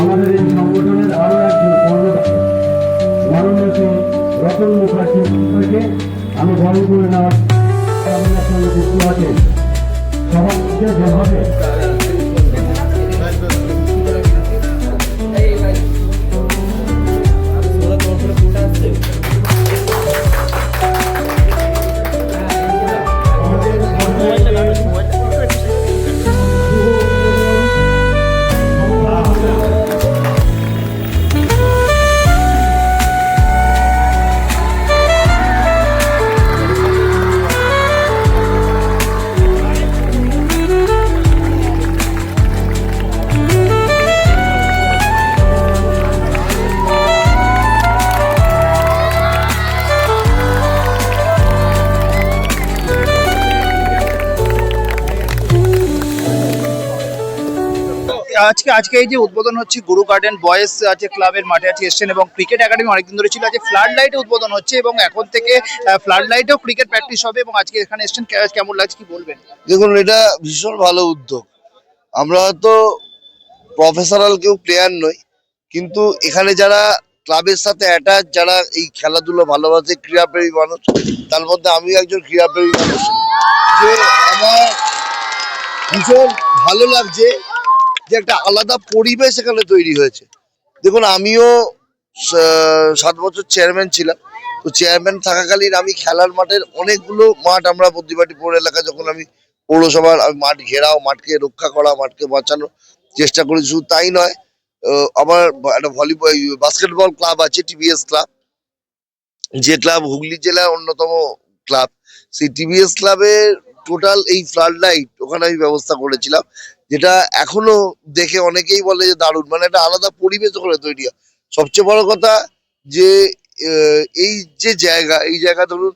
আমাদের এই সংগঠনের আরও একজন কর্মকর্তা মাননীয় শ্রী রতন মুখার্জীকে আমি বরণ করে নেওয়ার আপনার সঙ্গে যুক্ত আছেন সভাপতিকে যেভাবে আজকে আজকে এই যে উদ্বোধন হচ্ছে গুরু গার্ডেন বয়েজ আছে ক্লাবের মাঠে আছে এসছেন এবং ক্রিকেট একাডেমি অনেকদিন ধরে ছিল। আজকে ফ্লাড লাইটে উদ্বোধন হচ্ছে এবং এখন থেকে ফ্লাড লাইটেও ক্রিকেট প্র্যাকটিস হবে এবং আজকে এখানে এসছেন। কেমন লাগছে, কি বলবেন? দেখুন, এটা ভীষণ ভালো উদ্যোগ। আমরা হয়তো প্রফেশনাল কেউ প্লেয়ার নই, কিন্তু এখানে যারা ক্লাবের সাথে অ্যাটাচ যারা এই খেলাধুলো ভালোবাসে, ক্রীড়াপ্রেমী মানুষ, তার মধ্যে আমিও একজন ক্রীড়াপ্রেমী মানুষ। যে আমার ভীষণ ভালো লাগছে যে একটা আলাদা পরিবেশ এখানে তৈরি হয়েছে। দেখুন, আমিও সাত বছর চেয়ারম্যান ছিলাম। তো চেয়ারম্যান থাকাকালীন আমি খেলার মাঠের অনেকগুলো মাঠ আমরা প্রতিবাটি পৌর এলাকা যখন আমি পৌরসভার মাঠ ঘেরাও, মাঠকে রক্ষা করা, মাঠকে বাঁচানো চেষ্টা করি, শুধু তাই নয় আমার একটা ভলিবল, বাস্কেটবল ক্লাব আছে, টিভিএস ক্লাব। যে ক্লাব হুগলি জেলার অন্যতম ক্লাব, সেই টিভিএস ক্লাবের টোটাল এই ফ্লাড লাইট, ওখানে আমি ব্যবস্থা করেছিলাম। যেটা এখনও দেখে অনেকেই বলে যে দারুণ মানে একটা আলাদা পরিবেশ করে তৈরি হয়। সবচেয়ে বড় কথা যে এই যে জায়গা, এই জায়গা ধরুন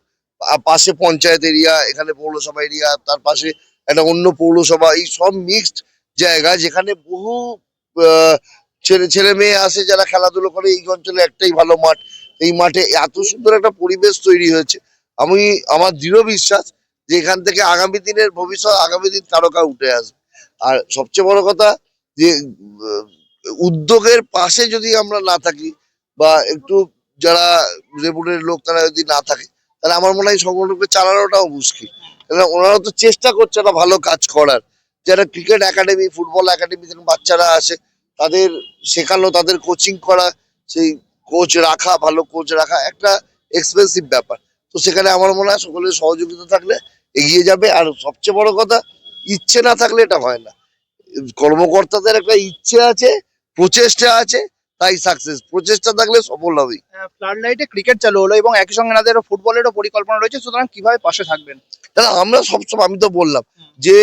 পাশে পঞ্চায়েত এরিয়া, এখানে পৌরসভা এরিয়া, তার পাশে একটা অন্য পৌরসভা, এই সব মিক্সড জায়গা যেখানে বহু ছেলে ছেলে মেয়ে আসে যারা খেলাধুলো করে, এই অঞ্চলে একটাই ভালো মাঠ। এই মাঠে এত সুন্দর একটা পরিবেশ তৈরি হয়েছে। আমি, আমার দৃঢ় বিশ্বাস যে এখান থেকে আগামী দিনের ভবিষ্যৎ, আগামী দিন তারকা উঠে আসবে। আর সবচেয়ে বড় কথা যে, উদ্যোগের পাশে যদি আমরা না থাকি বা একটু যারা রেপুটেড লোক তারা যদি না থাকে, তাহলে আমার মনে হয় সংগঠনকে চালানোটাও মুশকিল। কেননা ওনারা তো চেষ্টা করছে একটা ভালো কাজ করার। যারা ক্রিকেট একাডেমি, ফুটবল একাডেমি বাচ্চারা আসে, তাদের শেখানো, তাদের কোচিং করা, সেই কোচ রাখা, ভালো কোচ রাখা একটা এক্সপেন্সিভ ব্যাপার। তো সেখানে আমার মনে হয় সকলের সহযোগিতা থাকলে এগিয়ে যাবে। আর সবচেয়ে বড় কথা ইচ্ছে না থাকলে এটা হয় না। কর্মকর্তাদের একটা ইচ্ছে আছে প্রচেষ্টা আছে তাই সাকসেস প্রচেষ্টা থাকলে সফল হবে ফ্লাড লাইটে ক্রিকেট চালু হলো এবং একই সঙ্গে এনাদের ফুটবলেরও পরিকল্পনা রয়েছে সুতরাং কীভাবে পাশে থাকবেন? দাদা আমরা সবসময় আমি তো বললাম যে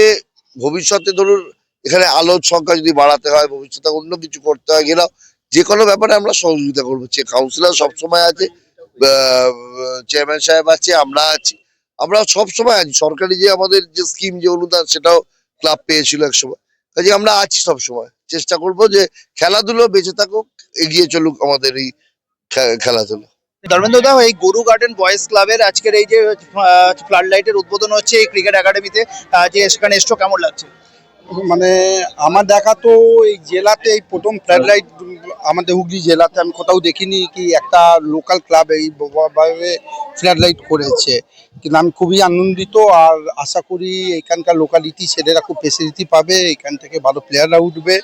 ভবিষ্যতে ধরুন এখানে আলোর সংখ্যা যদি বাড়াতে হয় ভবিষ্যতে অন্য কিছু করতে হয় গেলাম যে কোনো ব্যাপারে আমরা সহযোগিতা করব। যে কাউন্সিলর সবসময় আছে চেয়ারম্যান সাহেব আছে আমরা আছি। আমরা সবসময় আছি। সরকারি যে আমাদের যে স্কিম যে অনুদান, সেটাও ক্লাব পেয়েছিল এক সময়। কাজে আমরা আছি সবসময় চেষ্টা করব যে খেলাধুলো বেঁচে থাকুক, এগিয়ে চলুক আমাদের এই খেলাধুলো। ধর্মেন্দ্রদা এই গরু গার্ডেন বয়েজ ক্লাবের আজকের এই যে ফ্লাড লাইটের উদ্বোধন হচ্ছে এই ক্রিকেট একাডেমিতে। যে সেখানে এসছো, কেমন লাগছে? মানে আমার দেখা তো এই জেলাতে এই প্রথম ফ্লাড লাইট আমাদের হুগলি জেলাতে আমি কোথাও দেখিনি কি একটা লোকাল ক্লাব এই ভাবে ফ্লাড লাইট করেছে। কিন্তু আমি খুবই আনন্দিত আর আশা করি এখানকার লোকালিটি ছেলেরা খুব ফেসিলিটি পাবে এখান থেকে ভালো প্লেয়াররা উঠবে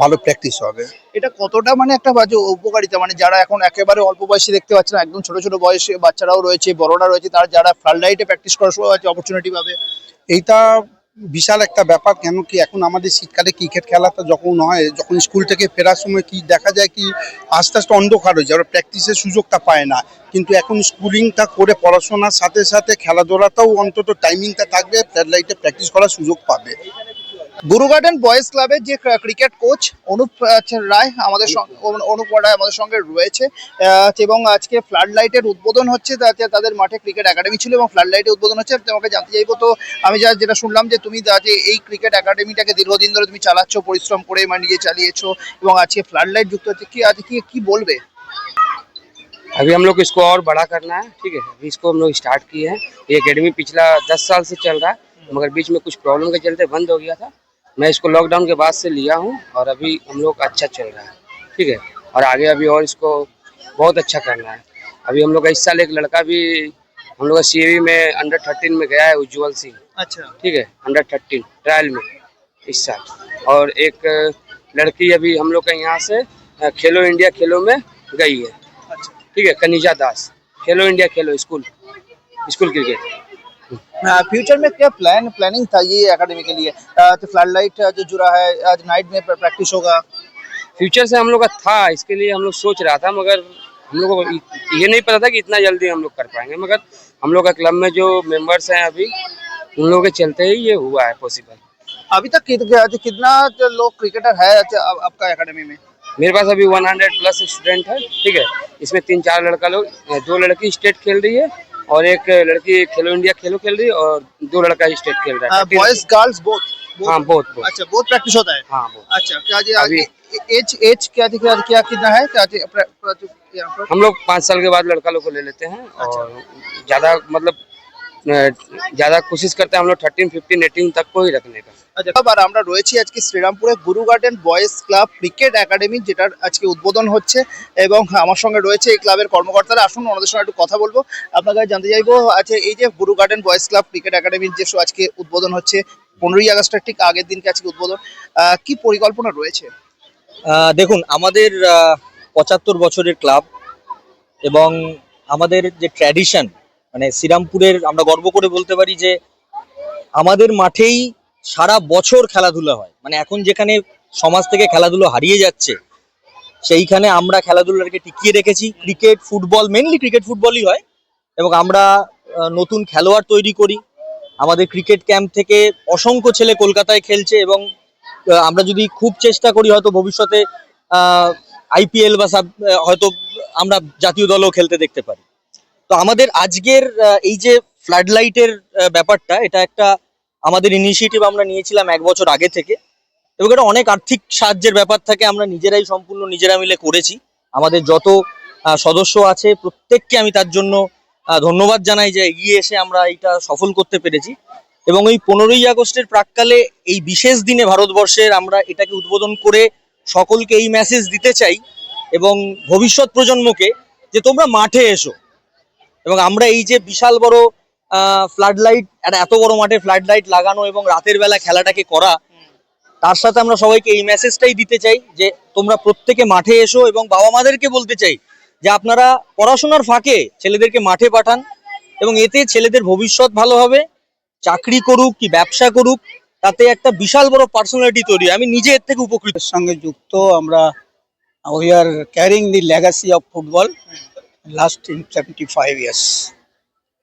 ভালো প্র্যাকটিস হবে। এটা কতটা মানে একটা বাজে উপকারিতা? মানে যারা এখন একেবারে অল্প বয়সে দেখতে পাচ্ছে না একদম ছোট ছোট বয়সে বাচ্চারাও রয়েছে বড়রা রয়েছে তারা যারা ফ্লাড লাইটে প্র্যাকটিস করার সময় অপরচুনিটি পাবে। এইটা বিশাল একটা ব্যাপার, কেন কি এখন আমাদের শীতকালে ক্রিকেট খেলাটা যখন হয়, যখন স্কুল থেকে ফেরার সময় কি দেখা যায় কি আস্তে আস্তে অন্ধকার হয়ে যায়, ওরা প্র্যাকটিসের সুযোগটা পায় না। কিন্তু এখন স্কুলিংটা করে পড়াশোনার সাথে সাথে খেলাধুলাটাও অন্তত টাইমিংটা থাকবে ফ্ল্যাট লাইটে প্র্যাকটিস করার সুযোগ পাবে। গুরু গার্ডেন বয়েজ ক্লাবের যে ক্রিকেট কোচ অনুপ আহ, রায় আমাদের সঙ্গে অনু- অনুপ রায় আমাদের সঙ্গে রয়েছে আহ, এবং আজকে ফ্লাড লাইটের উদ্বোধন হচ্ছে তাতে তাদের মাঠে ক্রিকেট একাডেমি ছিল এবং ফ্লাড লাইটের উদ্বোধন হচ্ছে তোমাকে জানতে চাইবো তো আমি যা যেটা শুনলাম যে তুমি যা যে এই ক্রিকেট একাডেমিটাকে দীর্ঘদিন ধরে তুমি চালাচ্ছ পরিশ্রম করে মানে নিজে চালিয়েছো এবং আজকে ফ্লাড লাইট যুক্ত হচ্ছে কি আজকে কি কি বলবে अभी हम लोग को इसको और बड़ा करना है ठीक है अभी इसको हम लोग स्टार्ट किए हैं ये एकेडमी पिछला दस साल से चल रहा है मगर बीच में कुछ प्रॉब्लम के चलते बंद हो गया था मैं इसको लॉकडाउन के बाद से लिया हूँ और अभी हम लोग अच्छा चल रहा है ठीक है? और आगे अभी और इसको बहुत अच्छा करना है। अभी हम लोग का इस साल एक लड़का भी हम लोग का सी में अंडर थर्टीन में गया है उज्जवल सिंह। अच्छा। ठीक है? अंडर थर्टीन ट्रायल में इस साल। और एक लड़की अभी हम लोग का यहाँ से खेलो इंडिया खेलो में गई है। अच्छा। ठीक है? कनिजा दास। खेलो इंडिया खेलो स्कूल। School cricket. फ्यूचर में क्या प्लान प्लानिंग था ये एकेडमी के लिए? तो फ्लड लाइट जो जुड़ा है आज नाइट में प्रैक्टिस होगा। फ्यूचर से हम लोग का था इसके लिए हम लोग सोच रहा था मगर हम लोग को ये नहीं पता था कि इतना जल्दी हम लोग कर पाएँगे मगर हम लोग का क्लब में जो मेंबर्स हैं अभी उन लोगों के चलते ही ये हुआ है पॉसिबल अभी तक कितना लोग क्रिकेटर है आपका एकेडमी में? मेरे पास अभी 100 प्लस स्टूडेंट है ठीक है। इसमें तीन चार लड़का लोग दो लड़की स्टेट खेल रही है और एक लड़की खेलो इंडिया खेलो खेल रही है और दो लड़का स्टेट खेल रहा है। बॉयज़ गर्ल्स बोथ हाँ बहुत बहुत अच्छा बहुत प्रैक्टिस होता है? हाँ बहुत अच्छा क्या जी अभी- एज एज क्या थी क्या क्या कितना है? क्या थी हम लोग पाँच साल के बाद लड़का लोग को ले लेते हैं और ज़्यादा मतलब ज़्यादा कोशिश करते हैं हम लोग थर्टीन फिफ्टीन एटीन तक को ही रखने का আচ্ছা আবার আমরা রয়েছি আজকে শ্রীরামপুরে Guru garden boys club cricket academy যেটার আজকে উদ্বোধন হচ্ছে এবং আমার সঙ্গে রয়েছে এই ক্লাবের কর্মকর্তারা আসুন ওনাদের সঙ্গে একটু কথা বলবো আপনার কাছে জানতে চাইবো আচ্ছা এই যে গুরু গার্ডেন বয়েজ ক্লাব ক্রিকেট একাডেমির যে শো আজকে উদ্বোধন হচ্ছে পনেরোই আগস্টের ঠিক আগের দিনকে আজকে উদ্বোধন আহ, কি পরিকল্পনা রয়েছে আহ, দেখুন আমাদের পঁচাত্তর বছরের ক্লাব এবং আমাদের যে ট্র্যাডিশন মানে শ্রীরামপুরের আমরা গর্ব করে বলতে পারি যে আমাদের মাঠেই সারা বছর খেলাধুলা হয়। মানে এখন যেখানে সমাজ থেকে খেলাধুলো হারিয়ে যাচ্ছে, সেইখানে আমরা খেলাধুলাকে টিকিয়ে রেখেছি। ক্রিকেট, ফুটবল মেনলি ক্রিকেট, ফুটবলই হয় এবং আমরা নতুন খেলোয়াড় তৈরি করি। আমাদের ক্রিকেট ক্যাম্প থেকে অসংখ্য ছেলে কলকাতায় খেলছে এবং আমরা যদি খুব চেষ্টা করি হয়তো ভবিষ্যতে আইপিএল বা হয়তো আমরা জাতীয় দলও খেলতে দেখতে পারি। তো আমাদের আজকের এই যে ফ্লাড লাইটের ব্যাপারটা, এটা একটা আমাদের ইনিশিয়েটিভ আমরা নিয়েছিলাম এক বছর আগে থেকে। এবং এটা অনেক আর্থিক সাহায্যের ব্যাপার থাকে, আমরা নিজেরাই সম্পূর্ণ নিজেরা মিলে করেছি। আমাদের যত সদস্য আছে, প্রত্যেককে আমি তার জন্য ধন্যবাদ জানাই যে এগিয়ে এসে আমরা এটা সফল করতে পেরেছি। এবং এই পনেরোই আগস্টের প্রাককালে এই বিশেষ দিনে ভারতবর্ষের আমরা এটাকে উদ্বোধন করে সকলকে এই মেসেজ দিতে চাই এবং ভবিষ্যৎ প্রজন্মকে যে তোমরা মাঠে এসো এবং আমরা এই যে বিশাল বড় ফ্লাড লাইট এত বড় মাঠে ফ্লাড লাইট লাগানো এবং রাতের বেলা খেলাটাকে করা, তার সাথে আমরা সবাইকে এই মেসেজটাই দিতে চাই যে তোমরা প্রত্যেকে মাঠে এসো এবং বাবা মাদেরকে বলতে চাই যে আপনারা পড়াশোনার ফাঁকে ছেলেদেরকে মাঠে পাঠান এবং এতে ছেলেদের ভবিষ্যৎ ভালো হবে, চাকরি করুক কি ব্যবসা করুক, তাতে একটা বিশাল বড় পার্সোনালিটি তৈরি আমি নিজে এর থেকে উপকৃতের সঙ্গে যুক্ত আমরা we are carrying the legacy of football last in seventy five years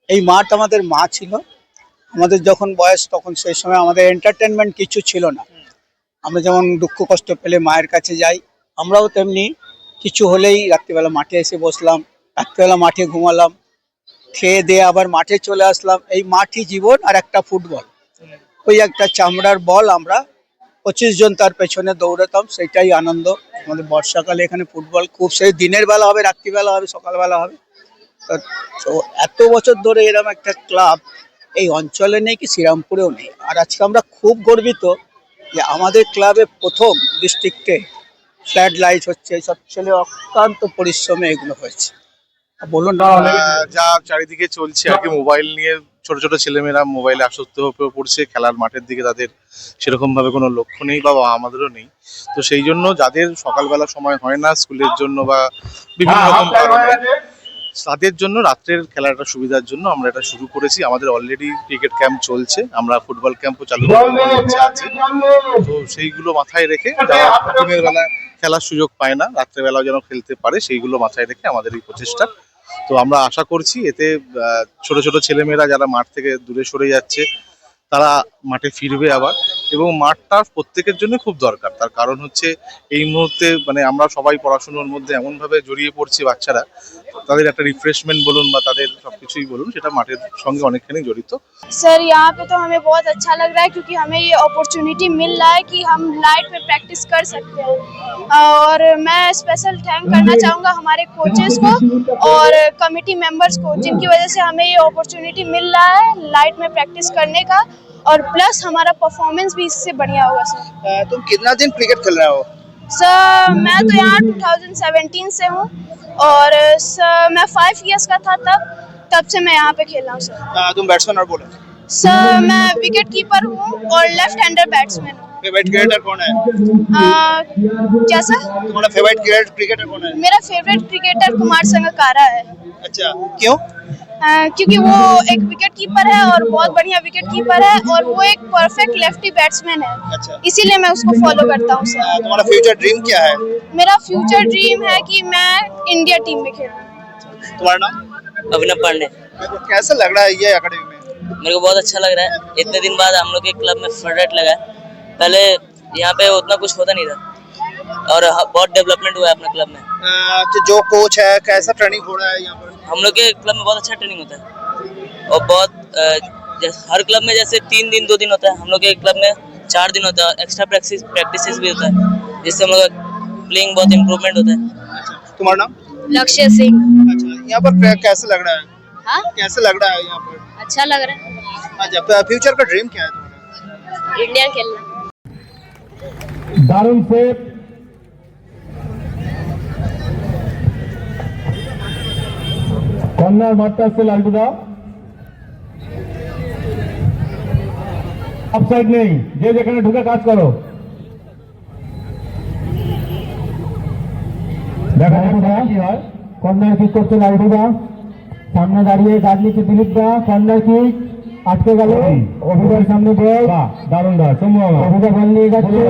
এই মাঠ আমাদের মা ছিল। আমাদের যখন বয়স, তখন সেই সময় আমাদের এন্টারটেনমেন্ট কিছু ছিল না। আমরা যেমন দুঃখ কষ্ট পেলে মায়ের কাছে যাই, আমরাও তেমনি কিছু হলেই রাত্রিবেলা মাঠে এসে বসলাম, রাত্রিবেলা মাঠে ঘুমালাম, খেয়ে দিয়ে আবার মাঠে চলে আসলাম। এই মাঠই জীবন আর একটা ফুটবল। ওই একটা চামড়ার বল আমরা পঁচিশ জন তার পেছনে দৌড়াতাম, সেটাই আনন্দ। আমাদের বর্ষাকালে এখানে ফুটবল খুব, সেই দিনের বেলা হবে, রাত্রিবেলা হবে, সকালবেলা হবে। তো- এত বছর ধরে এরকম একটা ক্লাব এই অঞ্চলে নেই কি, শ্রীরামপুরেও নেই। আর আজকে আমরা খুব গর্বিত যে আমাদের ক্লাবে প্রথম ডিস্ট্রিক্টে ফ্ল্যাট লাইট হচ্ছে এইসব ছেলে অক্লান্ত পরিশ্রমে এগুলো হয়েছে। বলুন যা চারিদিকে চলছে আর কি মোবাইল নিয়ে ছোট ছোট ছেলেমেয়েরা মোবাইলে আসক্ত হয়ে পড়ছে খেলার মাঠের দিকে তাদের সেরকম ভাবে কোনো লক্ষ্য নেই বা আমাদেরও নেই। তো সেই জন্য যাদের সকালবেলা সময় হয় না স্কুলের জন্য বা বিভিন্ন রকম কারণে তাদের জন্য রাত্রের খেলাটা সুবিধার জন্য আমরা এটা শুরু করেছি। আমাদের অলরেডি ক্রিকেট ক্যাম্প চলছে আমরা ফুটবল ক্যাম্পও চালু ইচ্ছা আছে। তো সেইগুলো মাথায় রেখে যারা দিনের বেলা খেলার সুযোগ পায় না রাত্রেবেলাও যেন খেলতে পারে সেইগুলো মাথায় রেখে আমাদের এই প্রচেষ্টা তো আমরা আশা করছি এতে ছোট ছোট ছেলেমেয়েরা যারা মাঠ থেকে দূরে সরে যাচ্ছে, তারা মাঠে ফিরবে আবার। এবং মাঠটা প্রত্যেকের জন্য খুব দরকার তার কারণ হচ্ছে এই মুহূর্তে মানে আমরা সবাই পড়াশুনোর মধ্যে এমনভাবে জড়িয়ে পড়ছি বাচ্চারা তাদের একটা রিফ্রেশমেন্ট বলুন বা তাদের সবকিছুই বলুন সেটা মাঠের সঙ্গে অনেকখানি জড়িত सर यहाँ पे तो हमें बहुत अच्छा लग रहा है क्योंकि हमें ये अपॉर्चुनिटी मिल रहा है कि हम लाइट पे प्रैक्टिस कर सकते हैं और और मैं स्पेशल थैंक करना चाहूँगा हमारे कोचेस को और कमिटी मेंबर्स को जिनकी वजह से हमें ये अपॉर्चुनिटी मिल रहा है लाइट में प्रैक्टिस करने का और प्लस हमारा परफॉर्मेंस भी इससे बढ़िया होगा सर तुम कितना दिन क्रिकेट खेल रहे हो? सर मैं तो यहाँ 2017 से हूँ और सर मैं फाइव इयर्स का था तब तब से मैं यहाँ पे खेल रहा हूँ सर तुम बैट्समैन और बॉलर सर मैं विकेट कीपर हूँ और लेफ़्ट हैंडर बैट्समैन हूँ। फेवरेट क्रिकेटर कौन है? क्या सर तुम्हारा फेवरेट क्रिकेटर कौन है? मेरा फेवरेट क्रिकेटर कुमार संगकारा है। अच्छा क्यों? क्योंकि वो एक विकेट कीपर है और बहुत बढ़िया विकेट कीपर है और वो एक परफेक्ट लेफ्टी बैट्समैन है। अच्छा। इसीलिए मैं उसको फॉलो करता हूँ तुम्हारा फ्यूचर ड्रीम क्या है? मेरा फ्यूचर ड्रीम है कि मैं इंडिया टीम में खेलूँ। तुम्हारा नाम? अभिनव पांडे। कैसा लग रहा है ये एकेडमी में? मेरे को बहुत अच्छा लग रहा है। इतने दिन बाद हम लोग के क्लब में फ्लड लगा। है पहले यहाँ पे उतना कुछ होता नहीं था। और बहुत डेवलपमेंट हुआ है अपने क्लब में। हाँ, तो जो कोच है कैसा ट्रेनिंग हो रहा है यहाँ पर? हम लोग के क्लब में बहुत अच्छा ट्रेनिंग होता है। और बहुत हर क्लब में जैसे तीन दिन दो दिन होता है। हम लोग के क्लब में चार दिन होता है। एक्स्ट्रा प्रैक्टिस प्रैक्टिस भी होता है जिससे हम लोग प्लेइंग बहुत इम्प्रूवमेंट होता है। अच्छा, तुम्हारा नाम? लक्ष्य सिंह। अच्छा यहाँ पर कैसे लग रहा है? हाँ? कैसे लग रहा है यहाँ पर? अच्छा लग रहा है। अच्छा तो फ्यूचर का ड्रीम क्या है तुम्हारा? इंडिया खेलना। दारुण सेठ কর্নার মারতে আসছে লালটুদা। অফসাইড নেই। যে যেখানে ঢুকে কাজ করো। দেখা কি হয়? কর্নার কিক করছে লালটুদা। সামনে দাঁড়িয়ে গাছ নিচ্ছে দিলীপ দা কর্নার কিক আটকে গেল। অভিদার সামনে বল দারুণ দা অভিদা বল নিয়ে যাচ্ছে।